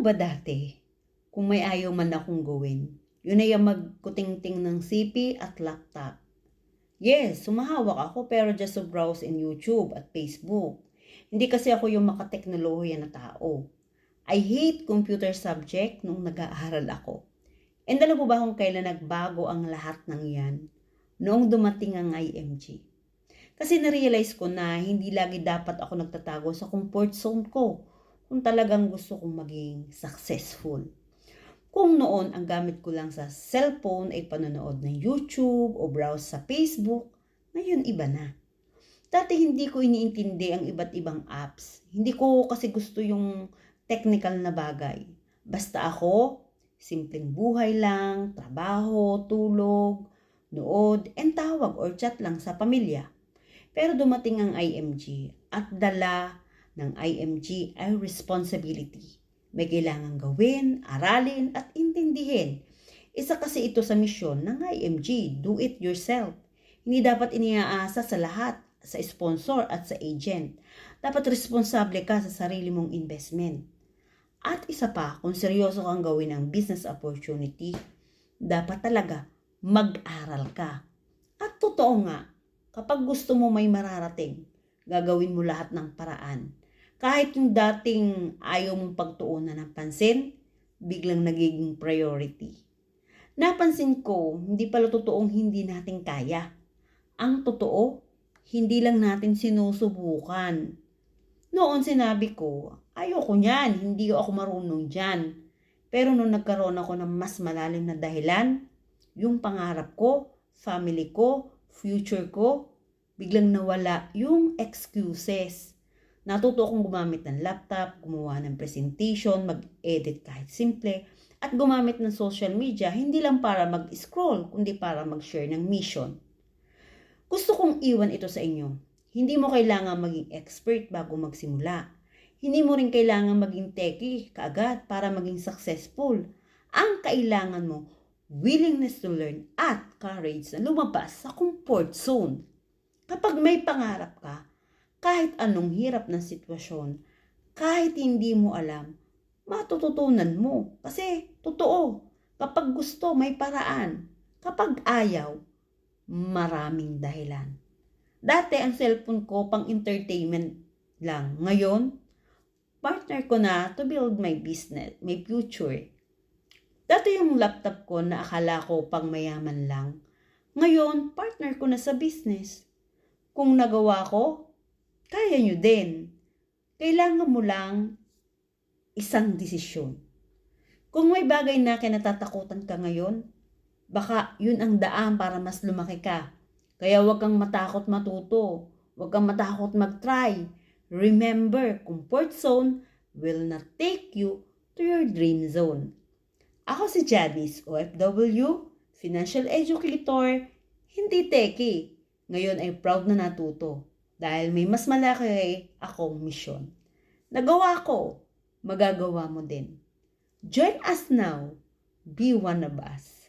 mo ba dati, kung may ayaw man akong gawin, yun ay ang magkutingting ng CP at laptop. Yes, sumahawak ako pero just to browse in YouTube at Facebook. Hindi kasi ako yung makateknolohiya na tao. I hate computer subject nung nag-aaral ako. And alam mo ba kung kailan nagbago ang lahat ng yan? Noong dumating ang IMG. Kasi narealize ko na hindi lagi dapat ako nagtatago sa comfort zone ko kung talagang gusto kong maging successful. Kung noon ang gamit ko lang sa cellphone ay panonood ng YouTube o browse sa Facebook, ngayon iba na. Dati hindi ko iniintindi ang iba't ibang apps. Hindi ko kasi gusto yung technical na bagay. Basta ako, simpleng buhay lang, trabaho, tulog, nood, and tawag or chat lang sa pamilya. Pero dumating ang IMG at dala ng IMG ay responsibility. May kailangan gawin, aralin at intindihin. Isa kasi ito sa misyon ng IMG, do it yourself. Hindi dapat iniaasa sa lahat, sa sponsor at sa agent. Dapat responsable ka sa sarili mong investment. At isa pa, kung seryoso kang gawin ang business opportunity, dapat talaga mag-aral ka. At totoo nga, kapag gusto mo may mararating, gagawin mo lahat ng paraan. Kahit yung dating ayaw mong pagtuunan ng pansin, biglang nagiging priority. Napansin ko, hindi pala totoong hindi natin kaya. Ang totoo, hindi lang natin sinusubukan. Noon sinabi ko, ayoko niyan, hindi ako marunong dyan. Pero nung nagkaroon ako ng mas malalim na dahilan, yung pangarap ko, family ko, future ko, biglang nawala yung excuses. Natuto akong gumamit ng laptop, gumawa ng presentation, mag-edit kahit simple, at gumamit ng social media hindi lang para mag-scroll, kundi para mag-share ng mission. Gusto kong iwan ito sa inyo. Hindi mo kailangan maging expert bago magsimula. Hindi mo rin kailangan maging techie kaagad para maging successful. Ang kailangan mo, willingness to learn at courage na lumabas sa comfort zone. Kapag may pangarap ka, kahit anong hirap ng sitwasyon, kahit hindi mo alam, matututunan mo. Kasi, totoo, kapag gusto, may paraan. Kapag ayaw, maraming dahilan. Dati, ang cellphone ko pang entertainment lang. Ngayon, partner ko na to build my business, my future. Dati yung laptop ko na akala ko pang mayaman lang. Ngayon, partner ko na sa business. Kung nagawa ko, kaya nyo din. Kailangan mo lang isang desisyon. Kung may bagay na kinatatakutan ka ngayon, baka yun ang daan para mas lumaki ka. Kaya huwag kang matakot matuto. Huwag kang matakot mag-try. Remember, comfort zone will not take you to your dream zone. Ako si Janice, OFW, financial educator, hindi teki. Ngayon ay proud na natuto dahil may mas malaki akong misyon. Nagawa ko, magagawa mo din. Join us now. Be one of us.